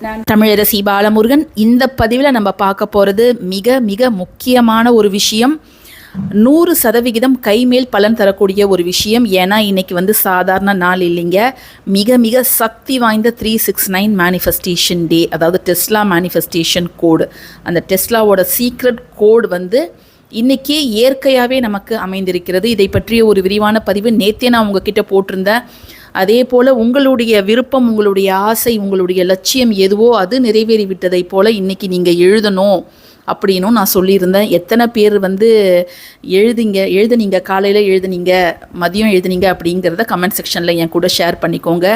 நான் தமிழரசி பாலமுருகன். இந்த பதிவில் நம்ம பார்க்க போகிறது மிக மிக முக்கியமான ஒரு விஷயம். நூறு சதவிகிதம் கைமேல் பலன் தரக்கூடிய ஒரு விஷயம். ஏன்னா இன்னைக்கு வந்து சாதாரண நாள் இல்லைங்க. மிக மிக சக்தி வாய்ந்த three six nine manifestation day அதாவது டெஸ்லா மேனிஃபெஸ்டேஷன் கோடு அந்த டெஸ்லாவோட சீக்ரெட் கோடு வந்து இன்றைக்கே இயற்கையாகவே நமக்கு அமைந்திருக்கிறது. இதை பற்றிய ஒரு விரிவான பதிவு நேத்தே நான் உங்ககிட்ட போட்டிருந்தேன். அதே போல் உங்களுடைய விருப்பம் உங்களுடைய ஆசை உங்களுடைய லட்சியம் எதுவோ அது நிறைவேறி விட்டதை போல் இன்னைக்கு நீங்கள் எழுதணும் அப்படின்னும் நான் சொல்லியிருந்தேன். எத்தனை பேர் வந்து எழுதிங்க எழுதுனீங்க காலையில் எழுதுனீங்க மதியம் எழுதுனீங்க அப்படிங்கிறத கமெண்ட் செக்ஷனில் என் கூட ஷேர் பண்ணிக்கோங்க.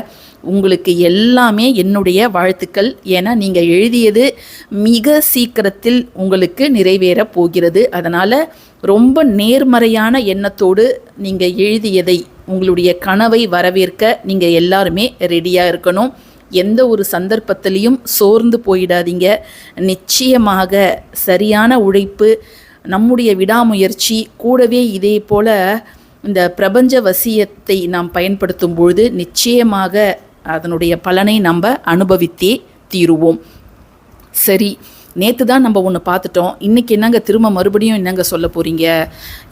உங்களுக்கு எல்லாமே என்னுடைய வாழ்த்துக்கள். ஏன்னா நீங்கள் எழுதியது மிக சீக்கிரத்தில் உங்களுக்கு நிறைவேற போகிறது. அதனால் ரொம்ப நேர்மறையான எண்ணத்தோடு நீங்கள் எழுதியதை உங்களுடைய கனவை வரவேற்க நீங்கள் எல்லாருமே ரெடியாக இருக்கணும். எந்த ஒரு சந்தர்ப்பத்திலையும் சோர்ந்து போயிடாதீங்க. நிச்சயமாக சரியான உழைப்பு நம்முடைய விடாமுயற்சி கூடவே இதே போல் இந்த பிரபஞ்ச வசியத்தை நாம் பயன்படுத்தும் பொழுது நிச்சயமாக அதனுடைய பலனை நம்ம அனுபவித்தே தீருவோம். சரி நேற்று தான் நம்ம ஒன்று பார்த்துட்டோம். இன்றைக்கி என்னங்க திரும்ப மறுபடியும் என்னங்க சொல்ல போகிறீங்க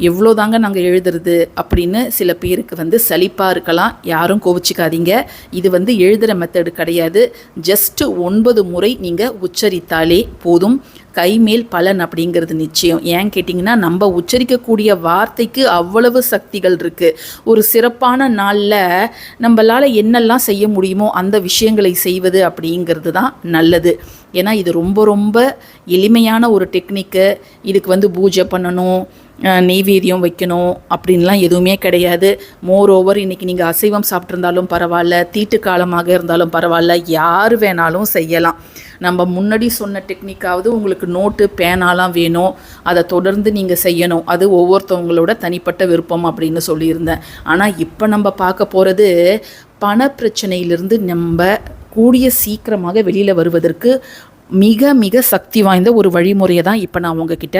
எவ்வளோ தாங்க நாங்கள் எழுதுறது அப்படின்னு சில பேருக்கு வந்து சலிப்பாக இருக்கலாம். யாரும் கோவிச்சிக்காதீங்க. இது வந்து எழுதுகிற மெத்தடு கிடையாது. ஜஸ்ட்டு ஒன்பது முறை நீங்கள் உச்சரித்தாலே போதும். கைமேல் பலன் அப்படிங்கிறது நிச்சயம். ஏன் கேட்டிங்கன்னா நம்ம உச்சரிக்கக்கூடிய வார்த்தைக்கு அவ்வளவு சக்திகள் இருக்குது ஒரு சிறப்பான நாளில் நம்மளால் என்னெல்லாம் செய்ய முடியுமோ அந்த விஷயங்களை செய்வது அப்படிங்கிறது தான் நல்லது. ஏன்னா இது ரொம்ப ரொம்ப எளிமையான ஒரு டெக்னிக்கு. இதுக்கு வந்து பூஜை பண்ணணும் நெய்வேதியம் வைக்கணும் அப்படின்லாம் எதுவுமே கிடையாது. மோர் ஓவர் இன்றைக்கி நீங்கள் அசைவம் சாப்பிட்ருந்தாலும் பரவாயில்ல தீட்டு காலமாக இருந்தாலும் பரவாயில்ல யார் வேணாலும் செய்யலாம். நம்ம முன்னாடி சொன்ன டெக்னிக்காவது உங்களுக்கு நோட்டு பேனாலாம் வேணும். அதை தொடர்ந்து நீங்கள் செய்யணும். அது ஒவ்வொருத்தவங்களோட தனிப்பட்ட விருப்பம் அப்படின்னு சொல்லியிருந்தேன். ஆனால் இப்போ நம்ம பார்க்க போகிறது பண பிரச்சனையிலிருந்து நம்ம கூடிய சீக்கிரமாக வெளியில் வருவதற்கு மிக மிக சக்தி வாய்ந்த ஒரு வழிமுறையை தான் இப்போ நான் உங்ககிட்ட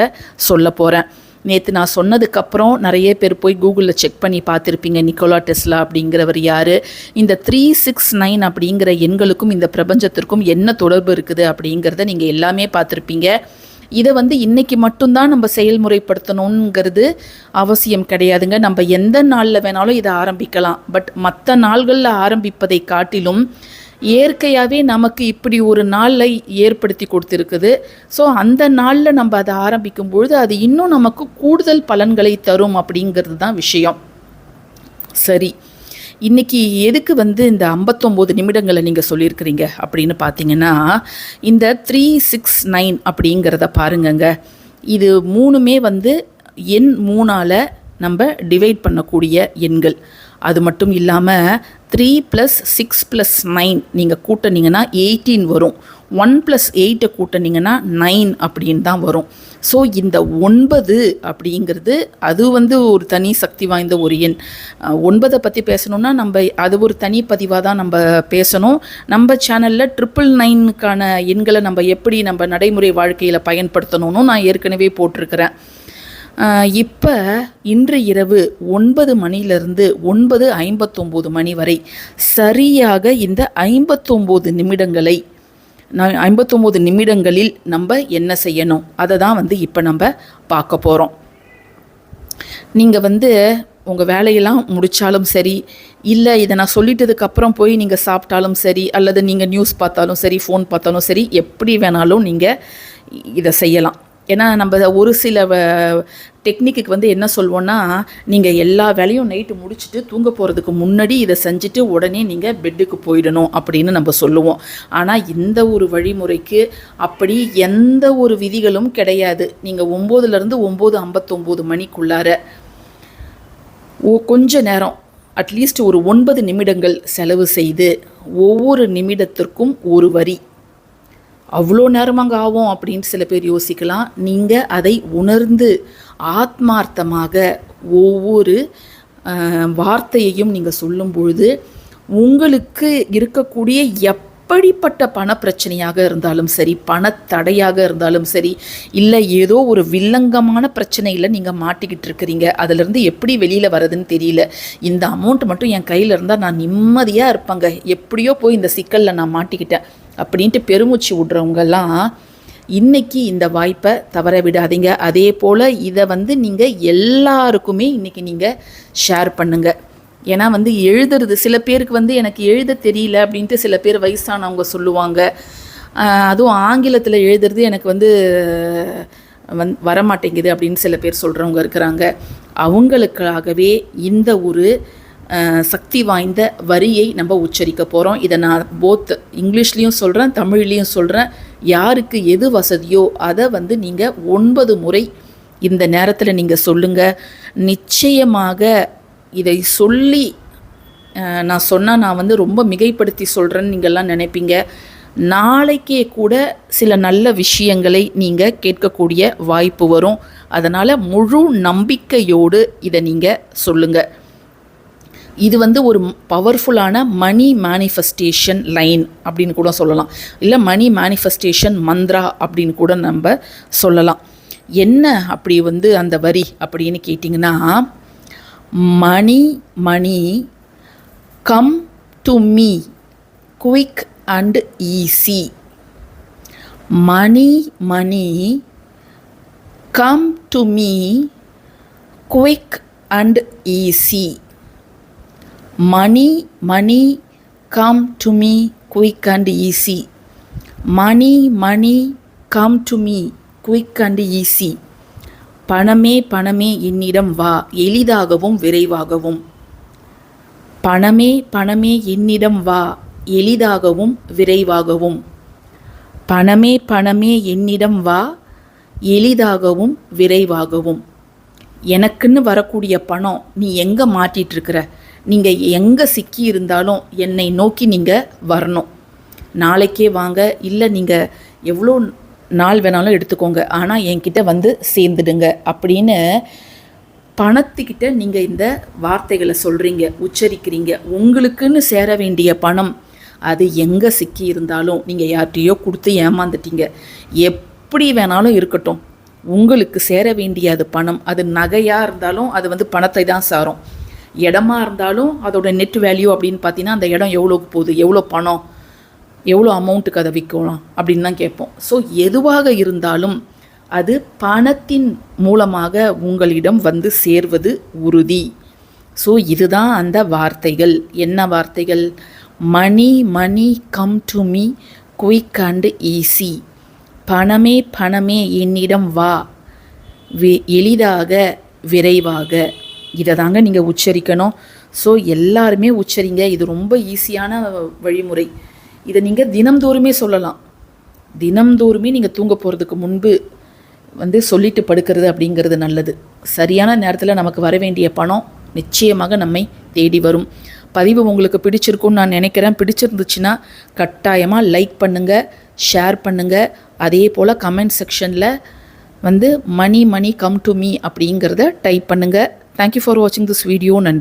சொல்ல போகிறேன் நேற்று நான் சொன்னதுக்கப்புறம் நிறைய பேர் போய் கூகுளில் செக் பண்ணி பார்த்துருப்பீங்க நிக்கோலா டெஸ்லா அப்படிங்கிறவர் யார்? இந்த த்ரீ சிக்ஸ் நைன் அப்படிங்கிற எண்களுக்கும் இந்த பிரபஞ்சத்திற்கும் என்ன தொடர்பு இருக்குது அப்படிங்கிறத நீங்கள் எல்லாமே பார்த்துருப்பீங்க. இதை வந்து இன்னைக்கு மட்டும்தான் நம்ம செயல்முறைப்படுத்தணுங்கிறது அவசியம் கிடையாதுங்க. நம்ம எந்த நாளில் வேணாலும் இதை ஆரம்பிக்கலாம். பட் மற்ற நாள்களில் ஆரம்பிப்பதை காட்டிலும் இயற்கையாகவே நமக்கு இப்படி ஒரு நாளை ஏற்படுத்தி கொடுத்துருக்குது. ஸோ அந்த நாளில் நம்ம அதை ஆரம்பிக்கும் பொழுது அது இன்னும் நமக்கு கூடுதல் பலன்களை தரும் அப்படிங்கிறது தான் விஷயம். சரி. இன்னைக்கு எதுக்கு வந்து இந்த ஐம்பத்தொம்போது நிமிடங்களை நீங்கள் சொல்லியிருக்கிறீங்க அப்படின்னு பார்த்தீங்கன்னா இந்த த்ரீ சிக்ஸ் நைன் அப்படிங்கிறத பாருங்கங்க. இது மூணுமே வந்து எண் மூணால் நம்ம டிவைட் பண்ணக்கூடிய எண்கள். அது மட்டும் இல்லாமல் three plus six plus nine நீங்கள் கூட்டினீங்கன்னா எயிட்டீன் வரும். ஒன் ப்ளஸ் எயிட்டை கூட்டினீங்கன்னா நைன் அப்படின்னு தான் வரும். ஸோ இந்த ஒன்பது அப்படிங்கிறது அது வந்து ஒரு தனி சக்தி வாய்ந்த ஒரு எண். ஒன்பதை பற்றி பேசணுன்னா நம்ம அது ஒரு தனி பதிவாக தான் நம்ம பேசணும். நம்ம சேனலில் ட்ரிபிள் நைனுக்கான எண்களை நம்ம எப்படி நம்ம நடைமுறை வாழ்க்கையில் பயன்படுத்தணும்னு நான் ஏற்கனவே போட்டிருக்கிறேன். இப்போ இன்று இரவு ஒன்பது மணிலிருந்து ஒன்பது ஐம்பத்தொம்போது மணி வரை சரியாக இந்த ஐம்பத்தொம்போது நிமிடங்களை நான் ஐம்பத்தொம்போது நிமிடங்களில் நம்ம என்ன செய்யணும்? அதை தான் வந்து இப்போ நம்ம பார்க்க போகிறோம் நீங்கள் வந்து உங்கள் வேலையெல்லாம் முடித்தாலும் சரி இல்லை இதை நான் சொல்லிட்டதுக்கப்புறம் போய் நீங்கள் சாப்பிட்டாலும் சரி அல்லது நீங்கள் நியூஸ் பார்த்தாலும் சரி ஃபோன் பார்த்தாலும் சரி எப்படி வேணாலும் நீங்கள் இதை செய்யலாம். ஏன்னா நம்ம ஒரு சில டெக்னிக்கு வந்து என்ன சொல்வோன்னா நீங்கள் எல்லா வேலையும் நைட்டு முடிச்சுட்டு தூங்க போகிறதுக்கு முன்னாடி இதை செஞ்சுட்டு உடனே நீங்கள் பெட்டுக்கு போயிடணும் அப்படின்னு நம்ம சொல்லுவோம். ஆனால் இந்த ஒரு வழிமுறைக்கு அப்படி எந்த ஒரு விதிகளும் கிடையாது. நீங்கள் ஒம்போதுலேருந்து ஒம்பது ஐம்பத்தொம்போது மணிக்குள்ளார ஓ கொஞ்ச நேரம் அட்லீஸ்ட் ஒரு ஒன்பது நிமிடங்கள் செலவு செய்து ஒவ்வொரு நிமிடத்திற்கும் ஒரு வரி. அவ்வளோ நேரமாங்க ஆகும் அப்படின்னு சில பேர் யோசிக்கலாம். நீங்கள் அதை உணர்ந்து ஆத்மார்த்தமாக ஒவ்வொரு வார்த்தையையும் நீங்கள் சொல்லும் பொழுது உங்களுக்கு இருக்கக்கூடிய எப்படிப்பட்ட பணப்பிரச்சனையாக இருந்தாலும் சரி பணத்தடையாக இருந்தாலும் சரி இல்லை ஏதோ ஒரு வில்லங்கமான பிரச்சனையில் நீங்கள் மாட்டிக்கிட்டு இருக்கிறீங்க. அதிலிருந்து எப்படி வெளியில் வரதுன்னு தெரியல. இந்த அமௌண்ட் மட்டும் என் கையில் இருந்தால் நான் நிம்மதியாக இருப்பேங்க. எப்படியோ போய் இந்த சிக்கலில் நான் மாட்டிக்கிட்டேன். அப்படின்ட்டு பெருமூச்சு விடுறவங்கெல்லாம் இன்றைக்கி இந்த வாய்ப்பை தவற விடாதீங்க. அதே போல் இதை வந்து நீங்கள் எல்லாருக்குமே இன்றைக்கி நீங்கள் ஷேர் பண்ணுங்கள் ஏன்னா வந்து எழுதுறது சில பேருக்கு வந்து எனக்கு எழுத தெரியல அப்படின்ட்டு சில பேர் வயசானவங்க சொல்லுவாங்க. அதுவும் ஆங்கிலத்தில் எழுதுறது எனக்கு வந்து வந் வரமாட்டேங்குது அப்படின்னு சில பேர் சொல்கிறவங்க இருக்கிறாங்க. அவங்களுக்காகவே இந்த ஒரு சக்தி வாய்ந்த வரியை நம்ம உச்சரிக்க போகிறோம் இதை நான் போத் இங்கிலீஷ்லேயும் சொல்கிறேன் தமிழ்லேயும் சொல்கிறேன் யாருக்கு எது வசதியோ அதை வந்து நீங்கள் ஒன்பது முறை இந்த நேரத்தில் நீங்கள் சொல்லுங்கள் நிச்சயமாக இதை சொல்லி நான் சொன்னால் நான் வந்து ரொம்ப மிகைப்படுத்தி சொல்கிறேன்னு நீங்கள்லாம் நினைப்பீங்க. நாளைக்கே கூட சில நல்ல விஷயங்களை நீங்கள் கேட்கக்கூடிய வாய்ப்பு வரும். அதனால் முழு நம்பிக்கையோடு இதை நீங்கள் சொல்லுங்கள் இது வந்து ஒரு பவர்ஃபுல்லான மணி மேனிஃபெஸ்டேஷன் லைன் அப்படின்னு கூட சொல்லலாம். இல்லை மணி மேனிஃபெஸ்டேஷன் மந்த்ரா அப்படின்னு கூட நம்ம சொல்லலாம். என்ன அப்படி வந்து அந்த வரி அப்படின்னு கேட்டிங்கன்னா money money come to me quick and easy money money come to me quick and easy money money come to me quick and easy money money come to me quick and easy பணமே பணமே என்னிடம் வா எளிதாகவும் விரைவாகவும். பணமே பணமே என்னிடம் வா எளிதாகவும் விரைவாகவும். பணமே பணமே என்னிடம் வா எளிதாகவும் விரைவாகவும். எனக்குன்னு வரக்கூடிய பணம் நீ எங்கே மாட்டிகிட்ருக்கிற நீங்கள் எங்கே சிக்கி இருந்தாலும் என்னை நோக்கி நீங்கள் வரணும். நாளைக்கே வாங்க. இல்லை நீங்கள் எவ்வளோ நாள் வேணாலும் எடுத்துக்கோங்க. ஆனால் என்கிட்ட வந்து சேர்ந்துடுங்க அப்படின்னு பணத்துக்கிட்ட நீங்கள் இந்த வார்த்தைகளை சொல்கிறீங்க உச்சரிக்கிறீங்க. உங்களுக்குன்னு சேர வேண்டிய பணம் அது எங்கே சிக்கி இருந்தாலும் நீங்கள் யார்கிட்டயோ கொடுத்து ஏமாந்துட்டீங்க. எப்படி வேணாலும் இருக்கட்டும். உங்களுக்கு சேர வேண்டிய அது பணம். அது நகையாக இருந்தாலும் அது வந்து பணத்தை தான் சாரும். இடமா இருந்தாலும் அதோட நெட் வேல்யூ அப்படின்னு பார்த்தீங்கன்னா அந்த இடம் எவ்வளோக்கு போகுது எவ்வளோ பணம் எவ்வளோ அமௌண்ட்டுக்கு அதை விற்கலாம் அப்படின்னு தான் கேட்போம். ஸோ எதுவாக இருந்தாலும் அது பணத்தின் மூலமாக உங்களிடம் வந்து சேர்வது உறுதி. ஸோ இதுதான் அந்த வார்த்தைகள். என்ன வார்த்தைகள்? Money money come to me quick and easy பணமே பணமே என்னிடம் வா. வி- எளிதாக விரைவாக. இதை தாங்க நீங்கள் உச்சரிக்கணும். ஸோ எல்லாருமே உச்சரிங்க. இது ரொம்ப ஈஸியான வழிமுறை. இதை நீங்கள் தினம்தோறுமே சொல்லலாம். தினம்தோறுமே நீங்கள் தூங்க போகிறதுக்கு முன்பு வந்து சொல்லிட்டு படுக்கிறது அப்படிங்கிறது நல்லது. சரியான நேரத்தில் நமக்கு வர வேண்டிய பணம் நிச்சயமாக நம்மை தேடி வரும். பதிவு உங்களுக்கு பிடிச்சிருக்கும்னு நான் நினைக்கிறேன். பிடிச்சிருந்துச்சுன்னா கட்டாயமாக லைக் பண்ணுங்கள் ஷேர் பண்ணுங்கள் அதே போல் கமெண்ட் செக்ஷனில் வந்து money money come to me அப்படிங்கிறத டைப் பண்ணுங்கள் Thank you for watching this video. and.